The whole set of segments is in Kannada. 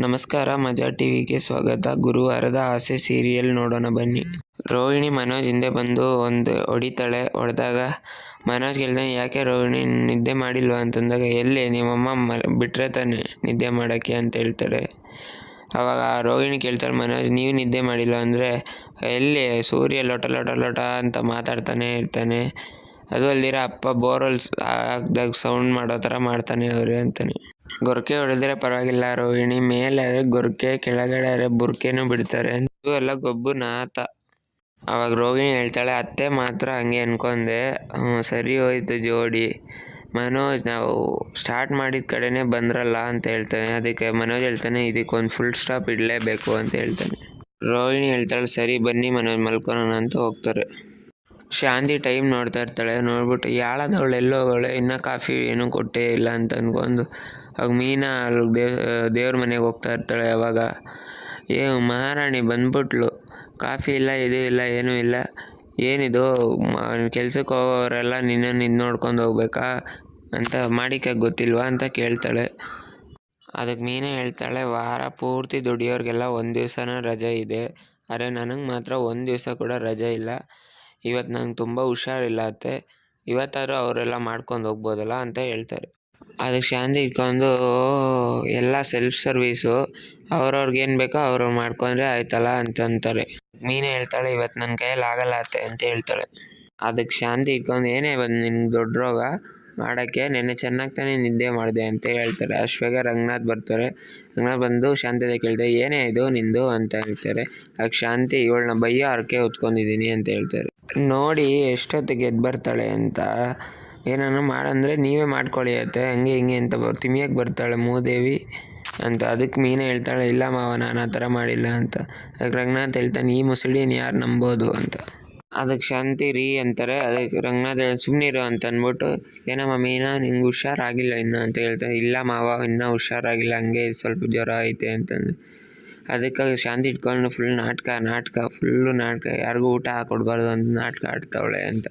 ನಮಸ್ಕಾರ, ಮಜಾ ಟಿವಿಗೆ ಸ್ವಾಗತ. ಗುರುವಾರದ ಆಸೆ ಸೀರಿಯಲ್ ನೋಡೋಣ ಬನ್ನಿ. ರೋಹಿಣಿ ಮನೋಜ್ ಹಿಂದೆ ಬಂದು ಒಂದು ಹೊಡಿತಾಳೆ. ಹೊಡೆದಾಗ ಮನೋಜ್ ಕೇಳ್ತಾನೆ, ಯಾಕೆ ರೋಹಿಣಿ, ನಿದ್ದೆ ಮಾಡಿಲ್ವಾ? ಅಂತಂದಾಗ, ಎಲ್ಲಿ? ನಿಮ್ಮಮ್ಮ ಮ ಬಿಟ್ಟರೆ ತಾನೆ ನಿದ್ದೆ ಮಾಡೋಕ್ಕೆ? ಅಂತ ಹೇಳ್ತಾಳೆ. ಆವಾಗ ರೋಹಿಣಿ ಕೇಳ್ತಾಳೆ, ಮನೋಜ್, ನೀವು ನಿದ್ದೆ ಮಾಡಿಲ್ಲ ಅಂದರೆ, ಎಲ್ಲಿ? ಸೂರ್ಯ ಲೊಟ ಲೊಟ ಲೊಟ ಅಂತ ಮಾತಾಡ್ತಾನೆ ಇರ್ತಾನೆ. ಅದು ಅಲ್ದಿರ ಅಪ್ಪ ಬೋರಲ್ಸ್ ಹಾಕ್ದಾಗ ಸೌಂಡ್ ಮಾಡೋ ಥರ ಮಾಡ್ತಾನೆ ಅವರು, ಅಂತಾನೆ. ಗೊರಕೆ ಹೊಡೆದ್ರೆ ಪರವಾಗಿಲ್ಲ, ರೋಹಿಣಿ. ಮೇಲೆ ಗೊರಕೆ ಕೆಳಗಡೆ ಬುರ್ಕೆನೂ ಬಿಡ್ತಾರೆ. ಇದು ಎಲ್ಲ ಗೊಬ್ಬು ನಾತ. ಅವಾಗ ರೋಹಿಣಿ ಹೇಳ್ತಾಳೆ, ಅತ್ತೆ ಮಾತ್ರ ಹಂಗೆ ಅನ್ಕೊಂಡೆ. ಸರಿ ಹೋಯ್ತು ಜೋಡಿ. ಮನೋಜ್, ನಾವು ಸ್ಟಾರ್ಟ್ ಮಾಡಿದ ಕಡೆನೇ ಬಂದ್ರಲ್ಲ ಅಂತ ಹೇಳ್ತಾನೆ. ಅದಕ್ಕೆ ಮನೋಜ್ ಹೇಳ್ತಾನೆ ಇದಕ್ಕೊಂದು ಫುಲ್ ಸ್ಟಾಪ್ ಇಡಲೇಬೇಕು ಅಂತ ಹೇಳ್ತಾನೆ. ರೋಹಿಣಿ ಹೇಳ್ತಾಳೆ, ಸರಿ ಬನ್ನಿ ಮನೋಜ್, ಮಲ್ಕೊಳೋಣ ಅಂತ ಹೋಗ್ತಾರೆ. ಶಾಂತಿ ಟೈಮ್ ನೋಡ್ತಾ ಇರ್ತಾಳೆ, ನೋಡ್ಬಿಟ್ಟು ಯಾಳದವಳು ಎಲ್ಲೋಗಳೆ ಇನ್ನೂ ಕಾಫಿ ಏನೂ ಕೊಟ್ಟೇ ಇಲ್ಲ ಅಂತ ಅಂದ್ಕೊಂಡು ಅವಾಗ ಮೀನಾ ಅಲ್ಲಿ ದೇವ್, ದೇವ್ರ ಮನೆಗೆ ಹೋಗ್ತಾ ಇರ್ತಾಳೆ ಅವಾಗ. ಏ ಮಹಾರಾಣಿ ಬಂದ್ಬಿಟ್ಲು, ಕಾಫಿ ಇಲ್ಲ, ಇದು ಇಲ್ಲ, ಏನೂ ಇಲ್ಲ, ಏನಿದು ಕೆಲ್ಸಕ್ಕೆ ಹೋಗೋರೆಲ್ಲ ನಿನ್ನನ್ನು ಇದು ನೋಡ್ಕೊಂಡು ಹೋಗ್ಬೇಕಾ ಅಂತ ಮಾಡಿಕ ಗೊತ್ತಿಲ್ವಾ ಅಂತ ಕೇಳ್ತಾಳೆ. ಅದಕ್ಕೆ ಮೀನೇ ಹೇಳ್ತಾಳೆ, ವಾರ ಪೂರ್ತಿ ದುಡಿಯೋರಿಗೆಲ್ಲ ಒಂದು ದಿವಸನ ರಜೆ ಇದೆ. ಆದರೆ ನನಗೆ ಮಾತ್ರ ಒಂದು ದಿವಸ ಕೂಡ ರಜೆ ಇಲ್ಲ. ಇವತ್ತು ನಂಗೆ ತುಂಬ ಹುಷಾರಿಲ್ಲ ಅತ್ತೆ. ಇವತ್ತಾದರೂ ಅವರೆಲ್ಲ ಮಾಡ್ಕೊಂಡು ಹೋಗ್ಬೋದಲ್ಲ ಅಂತ ಹೇಳ್ತಾರೆ. ಅದಕ್ಕೆ ಶಾಂತಿ ಇಟ್ಕೊಂಡು, ಎಲ್ಲ ಸೆಲ್ಫ್ ಸರ್ವೀಸು ಅವ್ರವ್ರಿಗೆ ಏನು ಬೇಕೋ ಅವ್ರು ಮಾಡ್ಕೊಂಡ್ರೆ ಆಯ್ತಲ್ಲ ಅಂತಂತಾರೆ ಮೀನೇ ಹೇಳ್ತಾಳೆ ಇವತ್ತು ನನ್ನ ಕೈಯಲ್ಲಿ ಆಗಲ್ಲ ಅತ್ತೆ ಅಂತ ಹೇಳ್ತಾಳೆ. ಅದಕ್ಕೆ ಶಾಂತಿ ಇಟ್ಕೊಂಡು, ಏನೇ ಬಂದು ನಿನ್ಗೆ ದೊಡ್ಡ ರೋಗ ಮಾಡೋಕ್ಕೆ, ನೆನ್ನೆ ಚೆನ್ನಾಗಿ ತಾನೇ ನಿದ್ದೆ ಮಾಡಿದೆ ಅಂತ ಹೇಳ್ತಾರೆ. ಅಶ್ವೇಗ ರಂಗನಾಥ್ ಬರ್ತಾರೆ. ರಂಗನಾಥ್ ಬಂದು ಶಾಂತಿದೆ ಕೇಳ್ತಾರೆ ಏನೇ ಇದು ನಿಂದು? ಅಂತ ಹೇಳ್ತಾರೆ. ಅದಕ್ಕೆ ಶಾಂತಿ, ಇವಳನ್ನ ಬೈಯೋ ಹರಕೆ ಹೊತ್ಕೊಂಡಿದ್ದೀನಿ ಅಂತ ಹೇಳ್ತಾರೆ. ನೋಡಿ ಎಷ್ಟೊತ್ತಿಗೆ ಎದ್ದು ಬರ್ತಾಳೆ ಅಂತ. ಏನಾನ ಮಾಡಂದರೆ ನೀವೇ ಮಾಡ್ಕೊಳ್ಳಿ ಅತ್ತೆ, ಹಂಗೆ ಹಿಂಗೆ ಅಂತ ಬರ್ ತಿಮಿಯಕ್ಕೆ ಬರ್ತಾಳೆ ಮೂದೇವಿ ಅಂತ. ಅದಕ್ಕೆ ಮೀನೇ ಹೇಳ್ತಾಳೆ, ಇಲ್ಲ ಮಾವ, ನಾನು ಆ ಥರ ಮಾಡಿಲ್ಲ ಅಂತ. ಅದಕ್ಕೆ ರಂಗನಾಥ್ ಹೇಳ್ತಾನೆ, ಈ ಮುಸುಳಿನ ಯಾರು ನಂಬೋದು ಅಂತ. ಅದಕ್ಕೆ ಶಾಂತಿ ರೀ ಅಂತಾರೆ. ಅದಕ್ಕೆ ರಂಗನಾಥ್ ಸುಮ್ಮನಿರು ಅಂತ ಅಂದ್ಬಿಟ್ಟು, ಏನಮ್ಮ ಮೀನಾ, ನಿಂಗೆ ಹುಷಾರಾಗಿಲ್ಲ ಇನ್ನೂ ಅಂತ ಹೇಳ್ತಾರೆ ಇಲ್ಲ ಮಾವ, ಇನ್ನೂ ಹುಷಾರಾಗಿಲ್ಲ, ಹಂಗೆ ಸ್ವಲ್ಪ ಜ್ವರ ಐತೆ ಅಂತಂದು. ಅದಕ್ಕಾಗಿ ಶಾಂತಿ ಇಟ್ಕೊಂಡು ಫುಲ್ ನಾಟಕ ನಾಟಕ ಫುಲ್ಲು ನಾಟಕ. ಯಾರಿಗೂ ಊಟ ಹಾಕೊಡ್ಬಾರ್ದು ಅಂತ ನಾಟಕ ಆಡ್ತಾವಳೆ ಅಂತ.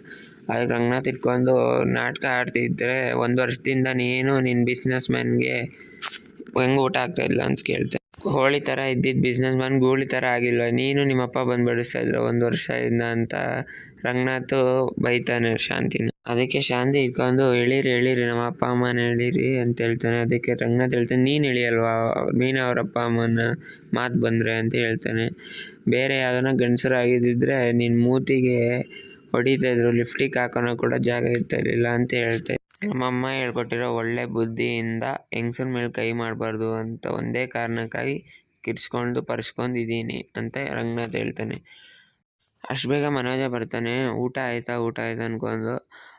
ಅದಕ್ಕೆ ರಂಗನಾಥ್ ಇಟ್ಕೊಂಡು ನಾಟಕ ಆಡ್ತಿದ್ರೆ ಒಂದು ವರ್ಷದಿಂದ ನೀನು ನಿನ್ನ ಬಿಸ್ನೆಸ್ ಮ್ಯಾನ್ಗೆ ಹೆಂಗೆ ಊಟ ಆಗ್ತಾಯಿಲ್ಲ ಅಂತ ಕೇಳ್ತೆ. ಹೋಳಿ ಥರ ಇದ್ದಿದ್ದು ಬಿಸ್ನೆಸ್ ಮ್ಯಾನ್ ಗೂಳಿ ಥರ ಆಗಿಲ್ಲ ನೀನು ನಿಮ್ಮಪ್ಪ ಬಂದು ಬಡಿಸ್ತಾ ಇದ್ರು ಒಂದು ವರ್ಷದಿಂದ ಅಂತ ರಂಗನಾಥ್ ಬೈತಾನೆ ಶಾಂತಿನ. ಅದಕ್ಕೆ ಶಾಂತಿ ಇಟ್ಕೊಂಡು, ಎಳೀರಿ ಎಳೀರಿ, ನಮ್ಮ ಅಪ್ಪ ಅಮ್ಮನ ಎಳೀರಿ ಅಂತ ಹೇಳ್ತಾನೆ. ಅದಕ್ಕೆ ರಂಗನಾಥ್ ಹೇಳ್ತಾನೆ, ನೀನು ಎಳಿಯಲ್ವಾ? ನೀನು ಅವ್ರ ಅಪ್ಪ ಅಮ್ಮನ ಮಾತು ಬಂದರೆ ಅಂತ ಹೇಳ್ತಾನೆ. ಬೇರೆ ಯಾವ್ದನ ಗಂಡಸರು ಆಗಿದ್ದಿದ್ರೆ ನಿನ್ನ ಮೂತಿಗೆ ಹೊಡಿತಾ ಇದ್ರು, ಲಿಫ್ಟಿಗೆ ಹಾಕೋಣ ಕೂಡ ಜಾಗ ಇರ್ತಾ ಇರಲಿಲ್ಲ ಅಂತ ಹೇಳ್ತಾ ನಮ್ಮಮ್ಮ ಹೇಳ್ಕೊಟ್ಟಿರೋ ಒಳ್ಳೆ ಬುದ್ಧಿಯಿಂದ ಹೆಂಗ್ಸ್ರ ಮೇಲೆ ಕೈ ಮಾಡಬಾರ್ದು ಅಂತ ಒಂದೇ ಕಾರಣಕ್ಕಾಗಿ ಕಿರ್ಸ್ಕೊಂಡು ಪರ್ಸ್ಕೊಂಡಿದ್ದೀನಿ ಅಂತ ರಂಗನಾಥ್ ಹೇಳ್ತಾನೆ. ಅಷ್ಟು ಬೇಗ ಮನೋಜ ಬರ್ತಾನೆ, ಊಟ ಆಯ್ತಾ? ಊಟ ಆಯ್ತಾ? ಅನ್ಕೊಂಡು.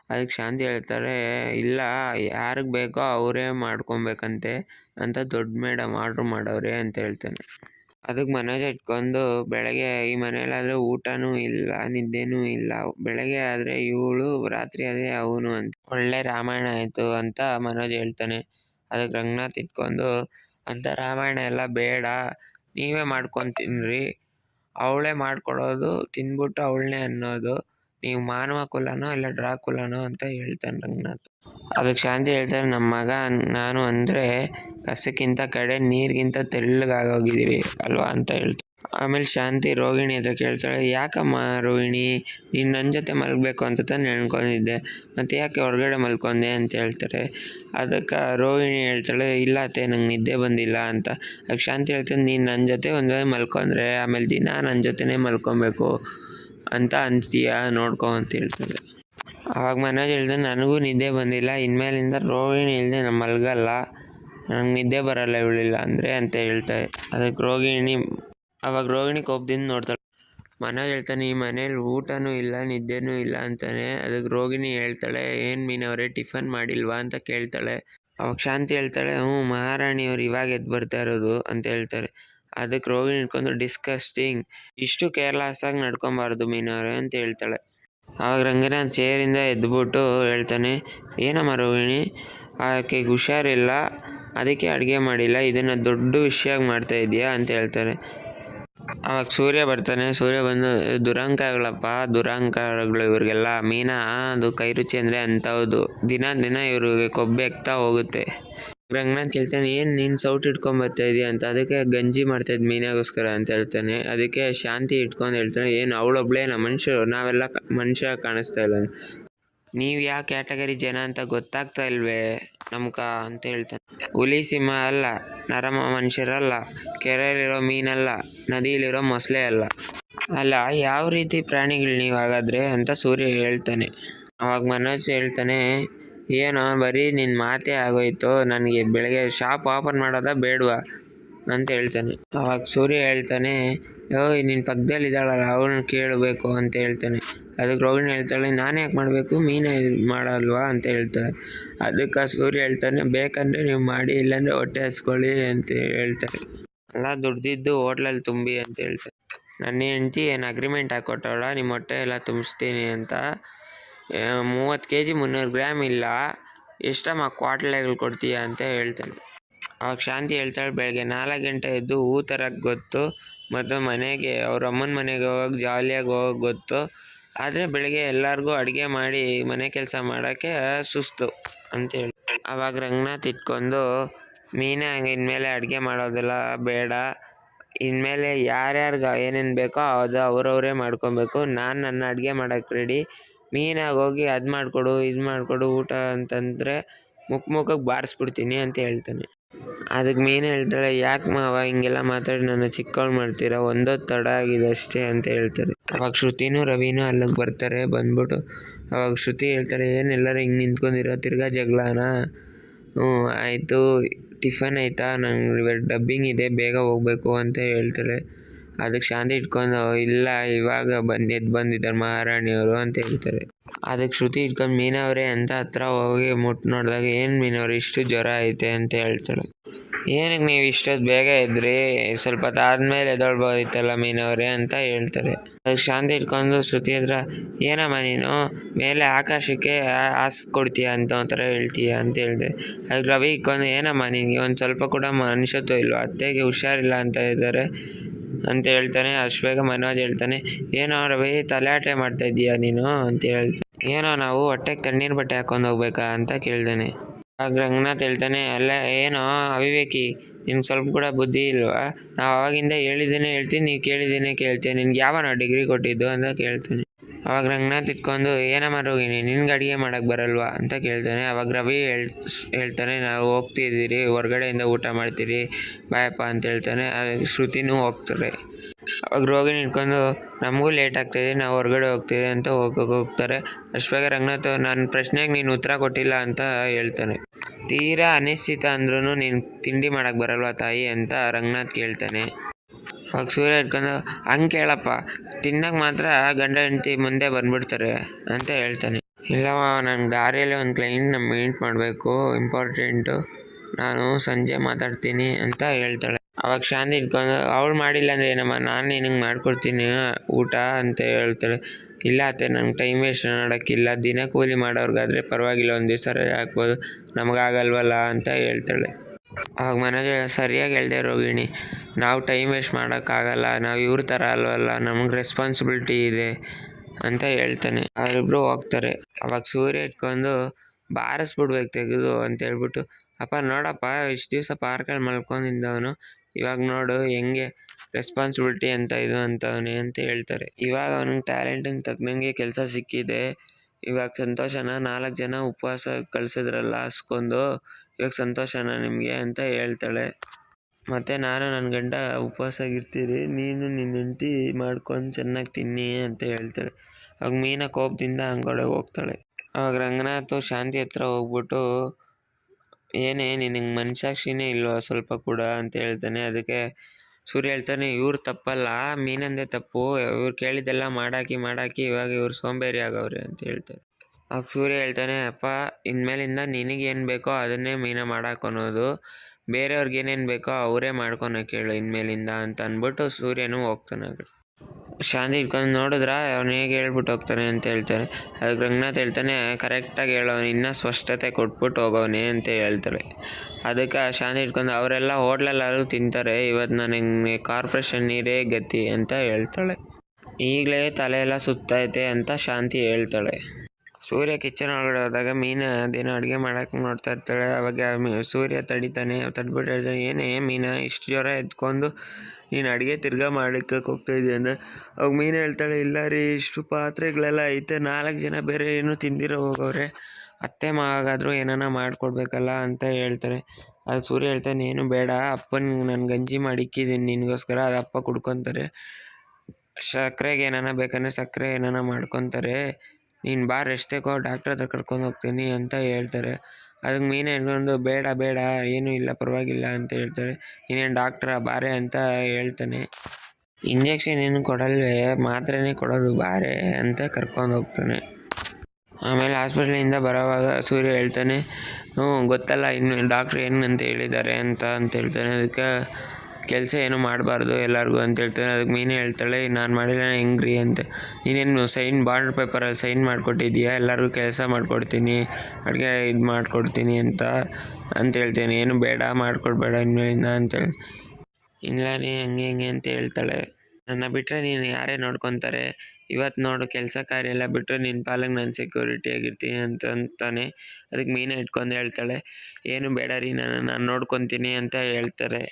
ಅದಕ್ಕೆ ಶಾಂತಿ ಹೇಳ್ತಾರೆ, ಇಲ್ಲ, ಯಾರಿಗೆ ಬೇಕೋ ಅವರೇ ಮಾಡ್ಕೊಬೇಕಂತೆ ಅಂತ ದೊಡ್ಡ ಮೇಡಮ್ ಆರ್ಡ್ರ್ ಮಾಡವ್ರೆ ಅಂತ ಹೇಳ್ತಾನೆ. ಅದಕ್ಕೆ ಮನೋಜ್ ಇಟ್ಕೊಂಡು ಬೆಳಗ್ಗೆ ಈ ಮನೇಲಾದರೆ ಊಟನೂ ಇಲ್ಲ, ನಿದ್ದೆನೂ ಇಲ್ಲ, ಬೆಳಗ್ಗೆ ಆದರೆ ಇವಳು, ರಾತ್ರಿ ಆದರೆ ಅವನು ಅಂತ. ಒಳ್ಳೆ ರಾಮಾಯಣ ಆಯಿತು ಅಂತ ಮನೋಜ್ ಹೇಳ್ತಾನೆ. ಅದಕ್ಕೆ ರಂಗನಾಥ್ ಇಟ್ಕೊಂಡು ಅಂಥ ರಾಮಾಯಣ ಎಲ್ಲ ಬೇಡ, ನೀವೇ ಮಾಡ್ಕೊಂಡು ತಿನ್ನಿರಿ ಅವಳೇ ಮಾಡ್ಕೊಡೋದು ತಿಂದ್ಬಿಟ್ಟು ಅವಳನ್ನೇ ಅನ್ನೋದು. ನೀವು ಮಾನವ ಕುಲನೋ ಇಲ್ಲ ಡ್ರಾ ಕುಲನೋ ಅಂತ ಹೇಳ್ತಾನೆ ರಂಗನಾಥ್. ಅದಕ್ಕೆ ಶಾಂತಿ ಹೇಳ್ತಾರೆ ನಮ್ಮ ಮಗ, ನಾನು ಅಂದರೆ ಕಸಕ್ಕಿಂತ ಕಡೆ ನೀರಿಗಿಂತ ತೆಳ್ಳಗಾಗೋಗಿದ್ದೀವಿ ಅಲ್ವಾ? ಅಂತ ಹೇಳ್ತಾರೆ. ಆಮೇಲೆ ಶಾಂತಿ ರೋಹಿಣಿ ಹತ್ರ ಕೇಳ್ತಾಳೆ, ಯಾಕಮ್ಮ ರೋಹಿಣಿ, ನೀನು ನನ್ನ ಜೊತೆ ಮಲಗಬೇಕು ಅಂತ ತಾನೇ ಅನ್ಕೊಂಡಿದ್ದೆ, ಮತ್ತು ಯಾಕೆ ಹೊರಗಡೆ ಮಲ್ಕೊಂಡೆ? ಅಂತ ಹೇಳ್ತಾರೆ. ಅದಕ್ಕೆ ರೋಹಿಣಿ ಹೇಳ್ತಾಳೆ, ಇಲ್ಲ ಅತ್ತೆ, ನಂಗೆ ನಿದ್ದೆ ಬಂದಿಲ್ಲ ಅಂತ. ಅದಕ್ಕೆ ಶಾಂತಿ ಹೇಳ್ತಾನೆ, ನೀನು ನನ್ನ ಜೊತೆ ಒಂದು ಮಲ್ಕೊಂಡ್ರೆ, ಆಮೇಲೆ ದಿನ ನನ್ನ ಜೊತೆನೇ ಮಲ್ಕೊಬೇಕು. ಅಂತ ಅನಿಸ್ತೀಯಾ ನೋಡ್ಕೋ ಅಂತ ಹೇಳ್ತಾರೆ ಆವಾಗ ಮನೋಜ್ ಹೇಳ್ದೆ, ನನಗೂ ನಿದ್ದೆ ಬಂದಿಲ್ಲ, ಇನ್ಮೇಲಿಂದ ರೋಹಿಣಿ ಇಲ್ಲದೆ ನಮ್ಮ ಮಲಗಲ್ಲ, ನಂಗೆ ನಿದ್ದೆ ಬರಲ್ಲ ಇವಳಿಲ್ಲ ಅಂದರೆ ಅಂತ ಹೇಳ್ತಾರೆ ಅದಕ್ಕೆ ರೋಹಿಣಿ ಅವಾಗ ರೋಹಿಣಿ ಕೋಪದಿಂದ ನೋಡ್ತಾಳೆ. ಮನೋಜ್ ಹೇಳ್ತಾನೆ, ಈ ಮನೇಲಿ ಊಟನೂ ಇಲ್ಲ, ನಿದ್ದೆನೂ ಇಲ್ಲ ಅಂತಾನೆ. ಅದಕ್ಕೆ ರೋಗಿಣಿ ಹೇಳ್ತಾಳೆ, ಏನು ಮೀನವರೇ, ಟಿಫನ್ ಮಾಡಿಲ್ವಾ? ಅಂತ ಕೇಳ್ತಾಳೆ. ಅವಾಗ ಶಾಂತಿ ಹೇಳ್ತಾಳೆ, ಹ್ಞೂ ಮಹಾರಾಣಿಯವ್ರು ಇವಾಗ ಎದ್ದು ಬರ್ತಾ ಇರೋದು ಅಂತ ಹೇಳ್ತಾರೆ. ಅದಕ್ಕೆ ರೋಗಿ ನಿಂತ್ಕೊಂಡು ಡಿಸ್ಕಸ್ಟಿಂಗ್ ಇಷ್ಟು ಕೇರ್ಲೆಸ್ಸಾಗಿ ನಡ್ಕೊಬಾರ್ದು ಮೀನವ್ರೆ ಅಂತ ಹೇಳ್ತಾಳೆ. ಆವಾಗ ರಂಗನಾಥ್ ಚೇರಿಂದ ಎದ್ದುಬಿಟ್ಟು ಹೇಳ್ತಾನೆ, ಏನಮ್ಮ ರೋಹಿಣಿ, ಆಕೆ ಹುಷಾರಿಲ್ಲ, ಅದಕ್ಕೆ ಅಡುಗೆ ಮಾಡಿಲ್ಲ, ಇದನ್ನು ದೊಡ್ಡ ವಿಷಯ ಮಾಡ್ತಾ ಇದೆಯಾ ಅಂತ ಹೇಳ್ತಾರೆ. ಆವಾಗ ಸೂರ್ಯ ಬರ್ತಾನೆ, ಸೂರ್ಯ ಬಂದು ದುರಂಕಾರಗಳಪ್ಪ ದುರಂಕಾರಗಳು ಇವ್ರಿಗೆಲ್ಲ ಮೀನಾ, ಅದು ಕೈರುಚಿ ಅಂದರೆ ಅಂಥವ್ದು. ದಿನ ದಿನ ಇವ್ರಿಗೆ ಕೊಬ್ಬೆ ಹೋಗುತ್ತೆ. ರಂಗನಾಥ್ ಕೇಳ್ತಾನೆ, ಏನು ನೀನು ಸೌಟ್ ಇಟ್ಕೊಂಡ್ ಬರ್ತಾ ಇದೀಯ? ಅಂತ. ಅದಕ್ಕೆ ಗಂಜಿ ಮಾಡ್ತಾ ಇದ್ ಮೀನಾಗೋಸ್ಕರ ಅಂತ ಹೇಳ್ತಾನೆ. ಅದಕ್ಕೆ ಶಾಂತಿ ಇಟ್ಕೊಂಡು ಹೇಳ್ತಾನೆ, ಏನು ಅವಳೊಬ್ಳೇನ ಮನುಷ್ಯರು, ನಾವೆಲ್ಲ ಮನುಷ್ಯ ಕಾಣಿಸ್ತಾ ಇಲ್ಲ. ನೀವು ಯಾವ ಕ್ಯಾಟಗರಿ ಜನ ಅಂತ ಗೊತ್ತಾಗ್ತಾ ಇಲ್ವೇ, ನಮ್ಕ ಅಂತ ಹೇಳ್ತಾನೆ. ಹುಲಿ ಸಿಂಹ ಅಲ್ಲ, ನರಮ ಮನುಷ್ಯರಲ್ಲ, ಕೆರೆಯಲ್ಲಿರೋ ಮೀನಲ್ಲ, ನದಿಯಲ್ಲಿರೋ ಮೊಸಳೆ ಅಲ್ಲ. ಅಲ್ಲ, ಯಾವ ರೀತಿ ಪ್ರಾಣಿಗಳು ನೀವು ಹಾಗಾದ್ರೆ ಅಂತ ಸೂರ್ಯ ಹೇಳ್ತಾನೆ. ಅವಾಗ ಮನೋಜ್ ಹೇಳ್ತಾನೆ ಏನೋ ಬರೀ ನಿನ್ನ ಮಾತೇ ಆಗೋಯ್ತು. ನನಗೆ ಬೆಳಗ್ಗೆ ಶಾಪ್ ಓಪನ್ ಮಾಡೋದಾ ಬೇಡವಾ ಅಂತ ಹೇಳ್ತಾನೆ. ಆವಾಗ ಸೂರ್ಯ ಹೇಳ್ತಾನೆ ಓಯ್ ನಿನ್ನ ಪಕ್ಕದಲ್ಲಿ ಇದ್ದಾಳಲ್ಲ, ಅವಳನ್ನ ಕೇಳಬೇಕು ಅಂತ ಹೇಳ್ತಾನೆ. ಅದಕ್ಕೆ ರೋಹಿಣಿ ಹೇಳ್ತಾಳೆ, ನಾನು ಯಾಕೆ ಮಾಡಬೇಕು? ಮೀನ ಮಾಡಲ್ವಾ? ಅಂತ ಹೇಳ್ತಾಳೆ. ಅದಕ್ಕೆ ಸೂರ್ಯ ಹೇಳ್ತಾನೆ, ಬೇಕಂದರೆ ನೀವು ಮಾಡಿ, ಇಲ್ಲಾಂದರೆ ಹೊಟ್ಟೆ ಹಸ್ಕೊಳ್ಳಿ ಅಂತ ಹೇಳ್ತಾರೆ ಅಲ್ಲ ದುಡ್ದಿದ್ದು ಹೋಟ್ಲಲ್ಲಿ ತುಂಬಿ ಅಂತ ಹೇಳ್ತಾರೆ ನನ್ನ ಹೆಂಡತಿ, ಏನು ಅಗ್ರಿಮೆಂಟ್ ಹಾಕ್ಕೊಟ್ಟವಳ ನಿಮ್ಮ ಹೊಟ್ಟೆ ಎಲ್ಲ ತುಂಬಿಸ್ತೀನಿ ಅಂತ ಮೂವತ್ತು ಕೆ ಜಿ ಮುನ್ನೂರು ಗ್ರಾಮ್ ಇಲ್ಲ. ಎಷ್ಟಮ್ಮ ಕ್ವಾಟ್ಲೆಗಳು ಕೊಡ್ತೀಯ ಅಂತ ಹೇಳ್ತಾನೆ. ಅವಾಗ ಶಾಂತಿ ಹೇಳ್ತಾಳೆ, ಬೆಳಗ್ಗೆ ನಾಲ್ಕು ಗಂಟೆ ಎದ್ದು ಹೂ ತರಕ್ಕೆ ಗೊತ್ತು, ಮತ್ತು ಮನೆಗೆ, ಅವ್ರ ಅಮ್ಮನ ಮನೆಗೆ ಹೋಗೋಕೆ, ಜಾಲಿಯಾಗಿ ಹೋಗೋಕೆ ಗೊತ್ತು. ಆದರೆ ಬೆಳಗ್ಗೆ ಎಲ್ಲರಿಗೂ ಅಡುಗೆ ಮಾಡಿ ಮನೆ ಕೆಲಸ ಮಾಡೋಕ್ಕೆ ಸುಸ್ತು ಅಂತ ಹೇಳಿ. ಅವಾಗ ರಂಗನಾಥ್ ಇಟ್ಕೊಂಡು, ಮೀನಾ ಇನ್ಮೇಲೆ ಅಡುಗೆ ಮಾಡೋದೆಲ್ಲ ಬೇಡ. ಇನ್ಮೇಲೆ ಯಾರ್ಯಾರಿಗೆ ಏನೇನು ಬೇಕೋ ಅದು ಅವರವರೇ ಮಾಡ್ಕೊಬೇಕು. ನಾನು ನನ್ನ ಅಡುಗೆ ಮಾಡೋಕ್ಕೆ ರೆಡಿ ಮೀನಾಗಿ ಹೋಗಿ ಅದು ಮಾಡಿಕೊಡು, ಇದು ಮಾಡಿಕೊಡು, ಊಟ ಅಂತಂದರೆ ಮುಖ ಮುಖಕ್ಕೆ ಬಾರಿಸ್ಬಿಡ್ತೀನಿ ಅಂತ ಹೇಳ್ತಾನೆ. ಅದಕ್ಕೆ ಮೀನು ಹೇಳ್ತಾಳೆ, ಯಾಕೆ ಮಾವ ಹಿಂಗೆಲ್ಲ ಮಾತಾಡಿ ನನ್ನ ಚಿಕ್ಕವಳು ಮಾಡ್ತೀರಾ? ಒಂದೊತ್ತು ತಡ ಆಗಿದೆ ಅಷ್ಟೇ ಅಂತ ಹೇಳ್ತಾರೆ ಅವಾಗ ಶ್ರುತಿನೂ ರವಿನೂ ಅಲ್ಲಿಗೆ ಬರ್ತಾರೆ, ಬಂದ್ಬಿಟ್ಟು ಅವಾಗ ಶ್ರುತಿ ಹೇಳ್ತಾಳೆ, ಏನು ಎಲ್ಲರೂ ಹಿಂಗೆ ನಿಂತ್ಕೊಂಡಿರೋ? ತಿರ್ಗಾ ಜಗಳನಾ? ಹ್ಞೂ, ಆಯಿತು. ಟಿಫನ್ ಆಯಿತಾ? ನಂಗೆ ಡಬ್ಬಿಂಗ್ ಇದೆ, ಬೇಗ ಹೋಗಬೇಕು ಅಂತ ಹೇಳ್ತಾಳೆ. ಅದಕ್ಕೆ ಶಾಂತಿ ಇಟ್ಕೊಂಡು, ಇಲ್ಲ, ಇವಾಗ ಬಂದು ಎದ್ದು ಬಂದಿದ್ದಾರೆ ಮಹಾರಾಣಿಯವರು ಅಂತ ಹೇಳ್ತಾರೆ. ಅದಕ್ಕೆ ಶ್ರುತಿ ಇಟ್ಕೊಂಡು ಮೀನವರೇ ಅಂತ ಹತ್ರ ಹೋಗಿ ಮುಟ್ಟು ನೋಡಿದಾಗ ಏನು ಮೀನವ್ರು ಇಷ್ಟು ಜ್ವರ ಐತೆ ಅಂತ ಹೇಳ್ತಾಳೆ. ಏನಕ್ಕೆ ನೀವು ಇಷ್ಟೊತ್ತು ಬೇಗ ಇದ್ರಿ ಸ್ವಲ್ಪ ಹೊತ್ತು ಆದಮೇಲೆ ಎದ್ದೊಳ್ಬೋದಿತ್ತಲ್ಲ ಮೀನವ್ರೆ ಅಂತ ಹೇಳ್ತಾರೆ. ಅದಕ್ಕೆ ಶಾಂತಿ ಇಟ್ಕೊಂಡು, ಶ್ರುತಿ ಹತ್ರ, ಏನಮ್ಮ ನೀನು? ಮೇಲೆ ಆಕಾಶಕ್ಕೆ ಆಸ್ ಕೊಡ್ತೀಯ ಅಂತ ಒಂಥರ ಹೇಳ್ತೀಯ ಅಂತ ಹೇಳಿದೆ. ಅದಕ್ಕೆ ರವಿ ಇಟ್ಕೊಂಡು, ಏನಮ್ಮ ನಿನಗೆ ಒಂದು ಸ್ವಲ್ಪ ಕೂಡ ಮನುಷ್ಯತ್ವ ಇಲ್ವ? ಅತ್ತೆಗೆ ಹುಷಾರಿಲ್ಲ ಅಂತ ಇದ್ದಾರೆ. ಅಂತ ಹೇಳ್ತಾನೆ ಬೇಗ ಮನೋಜ್ ಹೇಳ್ತಾನೆ, ಏನೋ ರವಿ ತಲಾಟೆ ಮಾಡ್ತಾ ಇದ್ದೀಯಾ ನೀನು ಅಂತ ಹೇಳ್ತಾನೆ. ಏನೋ ನಾವು ಹೊಟ್ಟೆಗೆ ತಣ್ಣೀರು ಬಟ್ಟೆ ಹಾಕೊಂಡು ಹೋಗ್ಬೇಕಾ ಅಂತ ಕೇಳ್ತಾನೆ. ಆಗ ರಂಗನಾಥ್ ಹೇಳ್ತಾನೆ, ಅಲ್ಲ, ಏನೋ ಅವಿವೇಕಿ ನಿನ್ಗೆ ಸ್ವಲ್ಪ ಕೂಡ ಬುದ್ಧಿ ಇಲ್ವಾ? ನಾವು ಅವಾಗಿಂದ ಹೇಳಿದ್ದೇನೆ, ಹೇಳ್ತೀನಿ, ನೀವು ಕೇಳಿದ್ದೇನೆ ಕೇಳ್ತೀನಿ ನಿನ್ಗೆ ಯಾವ ನಾವು ಡಿಗ್ರಿ ಕೊಟ್ಟಿದ್ದು ಅಂತ ಕೇಳ್ತಾನೆ. ಅವಾಗ ರಂಗನಾಥ್ ಇಟ್ಕೊಂಡು ಏನಮ್ಮ ರೋಗಿಣಿ ನಿನ್ಗೆ ಅಡುಗೆ ಮಾಡೋಕ್ಕೆ ಬರಲ್ವಾ? ಅಂತ ಕೇಳ್ತಾನೆ. ಅವಾಗ ರವಿ ಹೇಳ್, ಹೇಳ್ತಾನೆ, ನಾವು ಹೋಗ್ತಿದ್ದೀರಿ, ಹೊರಗಡೆಯಿಂದ ಊಟ ಮಾಡ್ತೀರಿ, ಬಾಯಪ್ಪ ಅಂತ ಹೇಳ್ತಾನೆ. ಶ್ರುತಿನೂ ಹೋಗ್ತಾರೆ. ಅವಾಗ ರೋಗಿಣಿ ಇಟ್ಕೊಂಡು, ನಮಗೂ ಲೇಟ್ ಆಗ್ತಾಯಿದೆ ನಾವು ಹೊರಗಡೆ ಹೋಗ್ತೀವಿ ಅಂತ ಹೋಗೋಕೆ ಹೋಗ್ತಾರೆ. ಅಷ್ಟು ರಂಗನಾಥ್ ನನ್ನ ಪ್ರಶ್ನೆಗೆ ನೀನು ಉತ್ತರ ಕೊಟ್ಟಿಲ್ಲ ಅಂತ ಹೇಳ್ತಾನೆ. ತೀರಾ ಅನಿಶ್ಚಿತ ಅಂದ್ರೂ ನೀನು ತಿಂಡಿ ಮಾಡೋಕ್ಕೆ ಬರಲ್ವಾ ತಾಯಿ? ಅಂತ ರಂಗನಾಥ್ ಕೇಳ್ತಾನೆ. ಅವಾಗ ಸೂರ್ಯ ಇಟ್ಕೊಂಡು ಹಂಗೆ ಕೇಳಪ್ಪ. ತಿನ್ನಕ್ಕೆ ಮಾತ್ರ ಗಂಡ ಹೆಂಡತಿ ಮುಂದೆ ಬಂದ್ಬಿಡ್ತಾರೆ ಅಂತ ಹೇಳ್ತಾನೆ. ಇಲ್ಲವ ನಂಗೆ ದಾರಿಯಲ್ಲಿ ಒಂದು ಕ್ಲೈಂಟ್ ನಮ್ಮ ಮೀಟ್ ಮಾಡಬೇಕು ಇಂಪಾರ್ಟೆಂಟು ನಾನು ಸಂಜೆ ಮಾತಾಡ್ತೀನಿ ಅಂತ ಹೇಳ್ತಾಳೆ. ಅವಾಗ ಶಾಂತಿ ಇಟ್ಕೊಂಡು, ಅವಳು ಮಾಡಿಲ್ಲ ಅಂದರೆ ಏನಮ್ಮ? ನಾನು ನಿನಗೆ ಮಾಡಿಕೊಡ್ತೀನಿ, ಊಟ ಅಂತ ಹೇಳ್ತಾಳೆ. ಇಲ್ಲ ಅತ್ತೆ ನಂಗೆ ಟೈಮ್ ವೇಸ್ಟ್ ಮಾಡೋಕ್ಕಿಲ್ಲ. ದಿನ ಕೂಲಿ ಮಾಡೋರ್ಗಾದ್ರೆ ಪರವಾಗಿಲ್ಲ, ಒಂದು ದಿವಸ ರಜೆ ಹಾಕ್ಬೋದು. ನಮಗಾಗಲ್ವಲ್ಲ ಅಂತ ಹೇಳ್ತಾಳೆ. ಅವಾಗ ಮನೆಗೆ ಸರಿಯಾಗಿ ಹೇಳ್ದೆ, ರೋಗಿಣಿ, ನಾವು ಟೈಮ್ ವೇಸ್ಟ್ ಮಾಡೋಕ್ಕಾಗಲ್ಲ, ನಾವು ಇವ್ರ ಥರ ಅಲ್ವಲ್ಲ, ನಮ್ಗೆ ರೆಸ್ಪಾನ್ಸಿಬಿಲಿಟಿ ಇದೆ ಅಂತ ಹೇಳ್ತಾನೆ. ಅವರಿಬ್ಬರು ಹೋಗ್ತಾರೆ. ಅವಾಗ ಸೂರ್ಯ ಇಟ್ಕೊಂಡು, ಬಾರಿಸ್ಬಿಡ್ಬೇಕು ತೆಗೆದು ಅಂತ ಹೇಳ್ಬಿಟ್ಟು, ಅಪ್ಪ, ನೋಡಪ್ಪ, ಇಷ್ಟು ದಿವಸ ಪಾರ್ಕಲ್ಲಿ ಮಲ್ಕೊಂಡಿದ್ದವನು ಇವಾಗ ನೋಡು ಹೆಂಗೆ ರೆಸ್ಪಾನ್ಸಿಬಿಲಿಟಿ ಅಂತ ಇದು ಅಂತವನೇ ಅಂತ ಹೇಳ್ತಾರೆ. ಇವಾಗ ಅವನಿಗೆ ಟ್ಯಾಲೆಂಟಿಗೆ ತಕ್ಕನಂಗೆ ಕೆಲಸ ಸಿಕ್ಕಿದೆ. ಇವಾಗ ಸಂತೋಷನ ನಾಲ್ಕು ಜನ ಉಪವಾಸ ಕಳ್ಸಿದ್ರಲ್ಲ ಹಸ್ಕೊಂಡು ಇವಾಗ ಸಂತೋಷನ ನಿಮಗೆ ಅಂತ ಹೇಳ್ತಾಳೆ. ಮತ್ತು ನಾನು ನನ್ನ ಗಂಡ ಉಪವಾಸ ಆಗಿರ್ತೀರಿ, ನೀನು ನಿನ್ನ ಹೆಂಡತಿ ಮಾಡ್ಕೊಂಡು ಚೆನ್ನಾಗಿ ತಿನ್ನಿ ಅಂತ ಹೇಳ್ತಾಳೆ. ಆಗ ಮೀನ ಕೋಪದಿಂದ ಅಂಗಡೆ ಹೋಗ್ತಾಳೆ. ಆವಾಗ ರಂಗನಾಥ್ ಶಾಂತಿ ಹತ್ರ ಹೋಗ್ಬಿಟ್ಟು, ಏನೇ ನಿನಗೆ ಮನಸಾಕ್ಷಿನೇ ಇಲ್ವಾ ಸ್ವಲ್ಪ ಕೂಡ ಅಂತ ಹೇಳ್ತಾನೆ. ಅದಕ್ಕೆ ಸೂರ್ಯ ಹೇಳ್ತಾನೆ, ಇವ್ರು ತಪ್ಪಲ್ಲ, ಮೀನಂದೇ ತಪ್ಪು. ಇವ್ರು ಕೇಳಿದ್ದೆಲ್ಲ ಮಾಡಾಕಿ ಮಾಡಾಕಿ ಇವಾಗ ಇವ್ರು ಸೋಂಬೇರಿ ಆಗವ್ರೆ ಅಂತ ಹೇಳ್ತಾರೆ ಆಗ ಸೂರ್ಯ ಹೇಳ್ತಾನೆ, ಅಪ್ಪ, ಇನ್ಮೇಲಿಂದ ನಿನಗೇನು ಬೇಕೋ ಅದನ್ನೇ ಮೀನು ಮಾಡಾಕ್ ಅನ್ನೋದು ಬೇರೆಯವ್ರಿಗೆ ಏನೇನು ಬೇಕೋ ಅವರೇ ಮಾಡ್ಕೊಳಕ್ಕೆ ಹೇಳು ಇನ್ಮೇಲಿಂದ ಅಂತ ಅಂದ್ಬಿಟ್ಟು ಸೂರ್ಯನೂ ಹೋಗ್ತಾನೆ ಶಾಂತಿ ಇಟ್ಕೊಂಡು ನೋಡಿದ್ರ ಅವ್ನು ಹೇಗೆ ಹೇಳ್ಬಿಟ್ಟು ಹೋಗ್ತಾನೆ ಅಂತ ಹೇಳ್ತಾರೆ ಅದಕ್ಕೆ ರಂಗನಾಥ್ ಹೇಳ್ತಾನೆ ಕರೆಕ್ಟಾಗಿ ಹೇಳೋನು ಇನ್ನೂ ಸ್ಪಷ್ಟತೆ ಕೊಟ್ಬಿಟ್ಟು ಹೋಗೋನೆ ಅಂತ ಹೇಳ್ತಾರೆ ಅದಕ್ಕೆ ಶಾಂತಿ ಇಟ್ಕೊಂಡು ಅವರೆಲ್ಲ ಹೋಟ್ಲಲ್ಲಾದ್ರು ತಿಂತಾರೆ ಇವತ್ತು ನನಗೆ ಕಾರ್ಪೊರೇಷನ್ ನೀರೇ ಗತಿ ಅಂತ ಹೇಳ್ತಾಳೆ. ಈಗಲೇ ತಲೆ ಎಲ್ಲ ಸುತ್ತೈತೆ ಅಂತ ಶಾಂತಿ ಹೇಳ್ತಾಳೆ. ಸೂರ್ಯ ಕಿಚನ್ ಒಳಗಡೆ ಹೋದಾಗ ಮೀನು ಅದೇನೋ ಅಡುಗೆ ಮಾಡೋಕೆ ನೋಡ್ತಾ ಇರ್ತಾಳೆ. ಅವಾಗ ಸೂರ್ಯ ತಡಿತಾನೆ, ತಡ್ಬಿಟ್ಟು ಏನೇ ಮೀನು, ಇಷ್ಟು ಜ್ವರ ಎತ್ಕೊಂಡು ನೀನು ಅಡುಗೆ ತಿರ್ಗಾ ಮಾಡಕ್ಕೆ ಹೋಗ್ತಾ ಇದೆಯಾ ಅಂದ. ಅವಾಗ ಮೀನು ಹೇಳ್ತಾಳೆ, ಇಲ್ಲ ರೀ, ಇಷ್ಟು ಪಾತ್ರೆಗಳೆಲ್ಲ ಐತೆ, ನಾಲ್ಕು ಜನ ಬೇರೆ ಏನೂ ತಿಂದಿರೋ ಹೋಗವ್ರೆ. ಅತ್ತೆ ಮಾಗಾದರೂ ಏನಾನ ಮಾಡಿಕೊಡ್ಬೇಕಲ್ಲ ಅಂತ ಹೇಳ್ತಾರೆ. ಅದು ಸೂರ್ಯ ಹೇಳ್ತಾನೆ, ಏನು ಬೇಡ, ಅಪ್ಪನ ನಾನು ಗಂಜಿ ಮಾಡಿ ಮಾಡಿಕ್ಕಿದ್ದೀನಿ ನಿನಗೋಸ್ಕರ ಅದು ಅಪ್ಪ ಕುಡ್ಕೊತಾರೆ. ಸಕ್ಕರೆಗೆ ಏನಾನ ಬೇಕಂದರೆ ಸಕ್ಕರೆ ಏನಾನ ಮಾಡ್ಕೊತಾರೆ. ನೀನು ಬಾ ರೆಸ್ಟ್ ತಗೋ ಡಾಕ್ಟ್ರ್ ಹತ್ರ ಕರ್ಕೊಂಡು ಹೋಗ್ತೀನಿ ಅಂತ ಹೇಳ್ತಾರೆ. ಅದಕ್ಕೆ ಮೀನು ಹಿಡ್ಕೊಂಡು ಬೇಡ ಬೇಡ, ಏನೂ ಇಲ್ಲ, ಪರವಾಗಿಲ್ಲ, ಅಂತ ಹೇಳ್ತಾರೆ. ನೀನೇನು ಡಾಕ್ಟ್ರಾ ಬಾರೆ ಅಂತ ಹೇಳ್ತಾನೆ. ಇಂಜೆಕ್ಷನ್ ಏನು ಕೊಡಲ್ವೇ, ಮಾತ್ರನೇ ಕೊಡೋದು ಬಾರೆ ಅಂತ ಕರ್ಕೊಂಡು ಹೋಗ್ತಾನೆ. ಆಮೇಲೆ ಹಾಸ್ಪಿಟ್ಲಿಂದ ಬರೋವಾಗ ಸೂರ್ಯ ಹೇಳ್ತಾನೆ, ಹ್ಞೂ, ಗೊತ್ತಲ್ಲ ಇನ್ನು ಡಾಕ್ಟ್ರ್ ಏನು ಅಂತ ಹೇಳಿದ್ದಾರೆ ಅಂತ ಅಂತ ಹೇಳ್ತಾನೆ. ಅದಕ್ಕೆ ಕೆಲಸ ಏನು ಮಾಡಬಾರ್ದು ಎಲ್ಲರಿಗೂ ಅಂತ ಹೇಳ್ತಾನೆ. ಅದಕ್ಕೆ ಮೀನೇ ಹೇಳ್ತಾಳೆ, ನಾನು ಮಾಡಿಲ್ಲ ಹೆಂಗ್ರಿ? ಅಂತ. ನೀನೇನು ಸೈನ್ ಬಾಂಡ್ ಪೇಪರಲ್ಲಿ ಸೈನ್ ಮಾಡಿಕೊಟ್ಟಿದ್ದೀಯಾ? ಎಲ್ಲರಿಗೂ ಕೆಲಸ ಮಾಡಿಕೊಡ್ತೀನಿ, ಅಡುಗೆ ಇದು ಮಾಡಿಕೊಡ್ತೀನಿ ಅಂತ ಅಂತ ಹೇಳ್ತೀನಿ. ಏನು ಬೇಡ, ಮಾಡಿಕೊಡ್ಬೇಡ ಇನ್ಮೇಲಿಂದ ಅಂತೇಳಿ ಇಲ್ಲ ನೀ ಹಂಗೆ, ಹಿಂಗೆ ಅಂತ ಹೇಳ್ತಾಳೆ. ನನ್ನ ಬಿಟ್ಟರೆ ನೀನು ಯಾರೇ ನೋಡ್ಕೊತಾರೆ ಇವತ್ತು ನೋಡು ಕೆಲಸ ಕಾರ್ಯ ಎಲ್ಲ ಬಿಟ್ಟರೆ ನಿನ್ನ ಪಾಲಿಗೆ ನಾನು ಸೆಕ್ಯೂರಿಟಿ ಆಗಿರ್ತೀನಿ ಅಂತ ಅಂತಾನೆ ಅದಕ್ಕೆ ಮೀನು ಇಟ್ಕೊಂಡು ಹೇಳ್ತಾಳೆ. ಏನು ಬೇಡ ರೀ ನಾನು ನಾನು ನೋಡ್ಕೊತೀನಿ ಅಂತ ಹೇಳ್ತಾರೆ.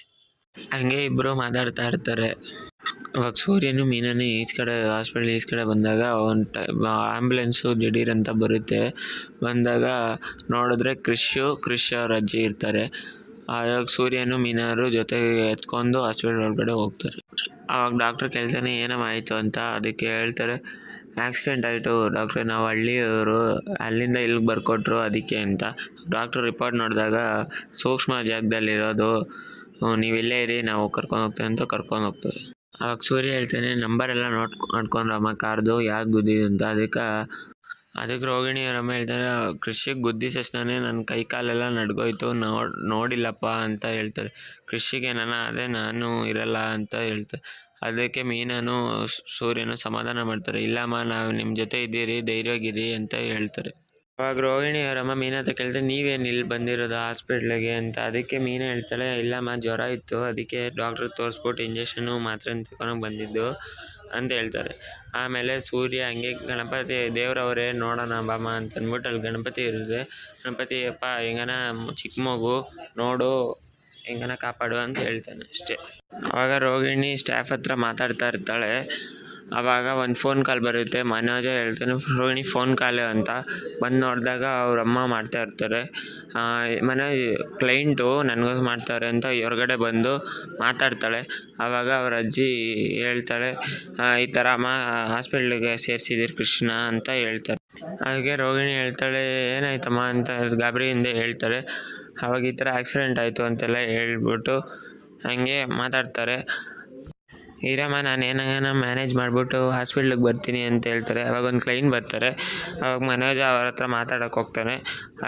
ಹಂಗೆ ಇಬ್ಬರು ಮಾತಾಡ್ತಾ ಇರ್ತಾರೆ. ಅವಾಗ ಸೂರ್ಯನು ಮೀನನ್ನು ಈಚೆ ಕಡೆ ಹಾಸ್ಪಿಟ್ಲ್ ಈಚೆ ಕಡೆ ಬಂದಾಗ ಒಂದು ಟೈ ಆ್ಯಂಬುಲೆನ್ಸು ದಿಢೀರ್ ಅಂತ ಬರುತ್ತೆ. ಬಂದಾಗ ನೋಡಿದ್ರೆ ಕೃಷಿಯು ಕ್ರಿಶ್ ಅವ್ರ ಅಜ್ಜಿ ಇರ್ತಾರೆ. ಆವಾಗ ಸೂರ್ಯನು ಮೀನರು ಜೊತೆಗೆ ಎತ್ಕೊಂಡು ಹಾಸ್ಪಿಟ್ಲ್ ಒಳಗಡೆ ಹೋಗ್ತಾರೆ. ಆವಾಗ ಡಾಕ್ಟ್ರ್ ಕೇಳ್ತಾನೆ, ಏನಮ್ಮ ಆಯಿತು ಅಂತ ಅದಕ್ಕೆ ಹೇಳ್ತಾರೆ ಆಕ್ಸಿಡೆಂಟ್ ಆಯಿತು ಡಾಕ್ಟ್ರ್ ನಾವು ಹಳ್ಳಿಯವರು, ಅಲ್ಲಿಂದ ಇಲ್ಲಿಗೆ ಬರ್ಕೊಟ್ರು ಅದಕ್ಕೆ ಅಂತ. ಡಾಕ್ಟ್ರ್ ರಿಪೋರ್ಟ್ ನೋಡಿದಾಗ ಸೂಕ್ಷ್ಮ ಜಾಗದಲ್ಲಿರೋದು ನೀವು ಇಲ್ಲೇ ಇರಿ, ನಾವು ಕರ್ಕೊಂಡು ಹೋಗ್ತೇವೆ ಅಂತ ಕರ್ಕೊಂಡು ಹೋಗ್ತೇವೆ. ಆವಾಗ ಸೂರ್ಯ ಹೇಳ್ತಾನೆ ನಂಬರ್ ಎಲ್ಲ ನೋಟ್ ನೋಡ್ಕೊಂಡ್ರಮ್ಮ ಕಾರ್ದು ಯಾಕೆ ಗುದ್ದಿದ್ದು ಅಂತ? ಅದಕ್ಕೆ ಅದಕ್ಕೆ ರೋಹಿಣಿ ಅವರಮ್ಮ ಹೇಳ್ತಾರೆ, ಕೃಷಿಗೆ ಗುದ್ದಿ ತಕ್ಷಣನೇ ನನ್ನ ಕೈ ಕಾಲೆಲ್ಲ ನಡ್ಗೋಯ್ತು, ನೋಡಿ, ನೋಡಿಲ್ಲಪ್ಪ ಅಂತ ಹೇಳ್ತಾರೆ. ಕೃಷಿಗೆ ನಾನು ಅದೇ ನಾನು ಇರಲ್ಲ ಅಂತ ಹೇಳ್ತಾರೆ. ಅದಕ್ಕೆ ಮೀನನು, ಸೂರ್ಯನು ಸಮಾಧಾನ ಮಾಡ್ತಾರೆ. ಇಲ್ಲಮ್ಮ, ನಾವು ನಿಮ್ಮ ಜೊತೆ ಇದ್ದೀರಿ, ಧೈರ್ಯವಾಗಿರಿ ಅಂತ ಹೇಳ್ತಾರೆ. ಅವಾಗ ರೋಹಿಣಿ ಅವರಮ್ಮ ಮೀನ ಹತ್ರ ಕೇಳ್ತಾರೆ ನೀವೇನು ಇಲ್ಲಿ ಬಂದಿರೋದು ಹಾಸ್ಪಿಟ್ಲಿಗೆ? ಅಂತ. ಅದಕ್ಕೆ ಮೀನ ಹೇಳ್ತಾಳೆ, ಇಲ್ಲಮ್ಮ, ಜ್ವರ ಇತ್ತು. ಅದಕ್ಕೆ ಡಾಕ್ಟ್ರ್ ತೋರಿಸ್ಬಿಟ್ಟು ಇಂಜೆಕ್ಷನು ಮಾತ್ರೆ ತಗೊಂಡು ಬಂದಿದ್ದು, ಅಂತ ಹೇಳ್ತಾರೆ. ಆಮೇಲೆ ಸೂರ್ಯ ಹಂಗೆ, ಗಣಪತಿ ದೇವರವರೇ, ನೋಡೋಣ ಬಾಮ ಅಂತ ಅಂದ್ಬಿಟ್ಟು ಅಲ್ಲಿ ಗಣಪತಿ ಇರುತ್ತೆ. ಗಣಪತಿ, ಅಪ್ಪ, ಹೆಂಗನ ಚಿಕ್ಕ ಮಗು, ನೋಡು, ಹೆಂಗನ ಕಾಪಾಡು, ಅಂತ ಹೇಳ್ತಾನೆ ಅಷ್ಟೇ. ಆವಾಗ ರೋಹಿಣಿ ಸ್ಟಾಫ್ ಹತ್ರ ಮಾತಾಡ್ತಾ ಇರ್ತಾಳೆ. ಆವಾಗ ಒಂದು ಫೋನ್ ಕಾಲ್ ಬರುತ್ತೆ. ಮನೋಜ ಹೇಳ್ತಾನೆ, ರೋಹಿಣಿ ಫೋನ್ ಕಾಲು ಅಂತ. ಬಂದು ನೋಡಿದಾಗ ಅವ್ರ ಅಮ್ಮ ಮಾಡ್ತಾ ಇರ್ತಾರೆ. ಮನೋಜ್ ಕ್ಲೈಂಟು ನನಗೂ ಮಾಡ್ತಾರೆ ಅಂತ ಹೊರಗಡೆ ಬಂದು ಮಾತಾಡ್ತಾಳೆ. ಆವಾಗ ಅವ್ರ ಅಜ್ಜಿ ಹೇಳ್ತಾಳೆ ಈ ಥರ ಅಮ್ಮ ಹಾಸ್ಪಿಟ್ಲಿಗೆ ಸೇರಿಸಿದ್ದೀರಿ ಕೃಷ್ಣ ಅಂತ ಹೇಳ್ತಾರೆ. ಹಾಗೆ ರೋಹಿಣಿ ಹೇಳ್ತಾಳೆ, ಏನಾಯ್ತಮ್ಮ? ಅಂತ ಗಾಬರಿಯಿಂದ ಹೇಳ್ತಾರೆ. ಆವಾಗ ಈ ಥರ ಆಕ್ಸಿಡೆಂಟ್ ಆಯಿತು ಅಂತೆಲ್ಲ ಹೇಳ್ಬಿಟ್ಟು ಹಂಗೆ ಮಾತಾಡ್ತಾರೆ. ಇರಮ್ಮ, ನಾನು ಏನಾಗನ ಮ್ಯಾನೇಜ್ ಮಾಡಿಬಿಟ್ಟು ಹಾಸ್ಪಿಟ್ಲಿಗೆ ಬರ್ತೀನಿ ಅಂತ ಹೇಳ್ತಾರೆ. ಅವಾಗ ಒಂದು ಕ್ಲೈಂಟ್ ಬರ್ತಾರೆ. ಅವಾಗ ಮನೋಜ ಅವ್ರ ಹತ್ರ ಮಾತಾಡೋಕೆ ಹೋಗ್ತಾನೆ.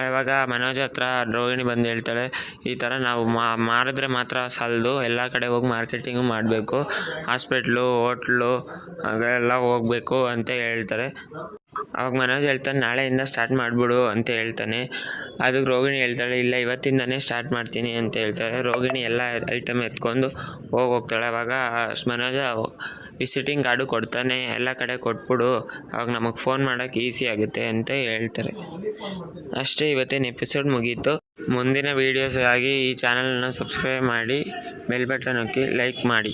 ಆವಾಗ ಮನೋಜ್ ಹತ್ರ ರೋಹಿಣಿ ಬಂದು ಹೇಳ್ತಾಳೆ, ಈ ಥರ ನಾವು ಮಾರಿದ್ರೆ ಮಾತ್ರ ಸಾಲದು. ಎಲ್ಲ ಕಡೆ ಹೋಗಿ ಮಾರ್ಕೆಟಿಂಗು ಮಾಡಬೇಕು. ಹಾಸ್ಪಿಟ್ಲು ಹೋಟ್ಲು ಹಾಗೆಲ್ಲ ಹೋಗಬೇಕು ಅಂತ ಹೇಳ್ತಾರೆ. ಅವಾಗ ಮನೋಜ್ ಹೇಳ್ತಾನೆ, ನಾಳೆಯಿಂದ ಸ್ಟಾರ್ಟ್ ಮಾಡಿಬಿಡು ಅಂತ ಹೇಳ್ತಾನೆ. ಅದಕ್ಕೆ ರೋಗಿಣಿ ಹೇಳ್ತಾಳೆ, ಇಲ್ಲ, ಇವತ್ತಿಂದನೇ ಸ್ಟಾರ್ಟ್ ಮಾಡ್ತೀನಿ ಅಂತ ಹೇಳ್ತಾರೆ ರೋಗಿಣಿ ಎಲ್ಲ ಐಟಮ್ ಎತ್ಕೊಂಡು ಹೋಗಿ ಹೋಗ್ತಾಳೆ. ಅವಾಗ ಮನೋಜ ವಿಸಿಟಿಂಗ್ ಕಾರ್ಡು ಕೊಡ್ತಾನೆ, ಎಲ್ಲ ಕಡೆ ಕೊಟ್ಬಿಡು. ಅವಾಗ ನಮಗೆ ಫೋನ್ ಮಾಡೋಕ್ಕೆ ಈಸಿ ಆಗುತ್ತೆ ಅಂತ ಹೇಳ್ತಾರೆ. ಅಷ್ಟೇ, ಇವತ್ತಿನ ಎಪಿಸೋಡ್ ಮುಗೀತು. ಮುಂದಿನ ವೀಡಿಯೋಸ್ಗಾಗಿ ಈ ಚಾನಲನ್ನು ಸಬ್ಸ್ಕ್ರೈಬ್ ಮಾಡಿ ಬೆಲ್ ಬಟನ್ ಹಾಕಿ ಲೈಕ್ ಮಾಡಿ.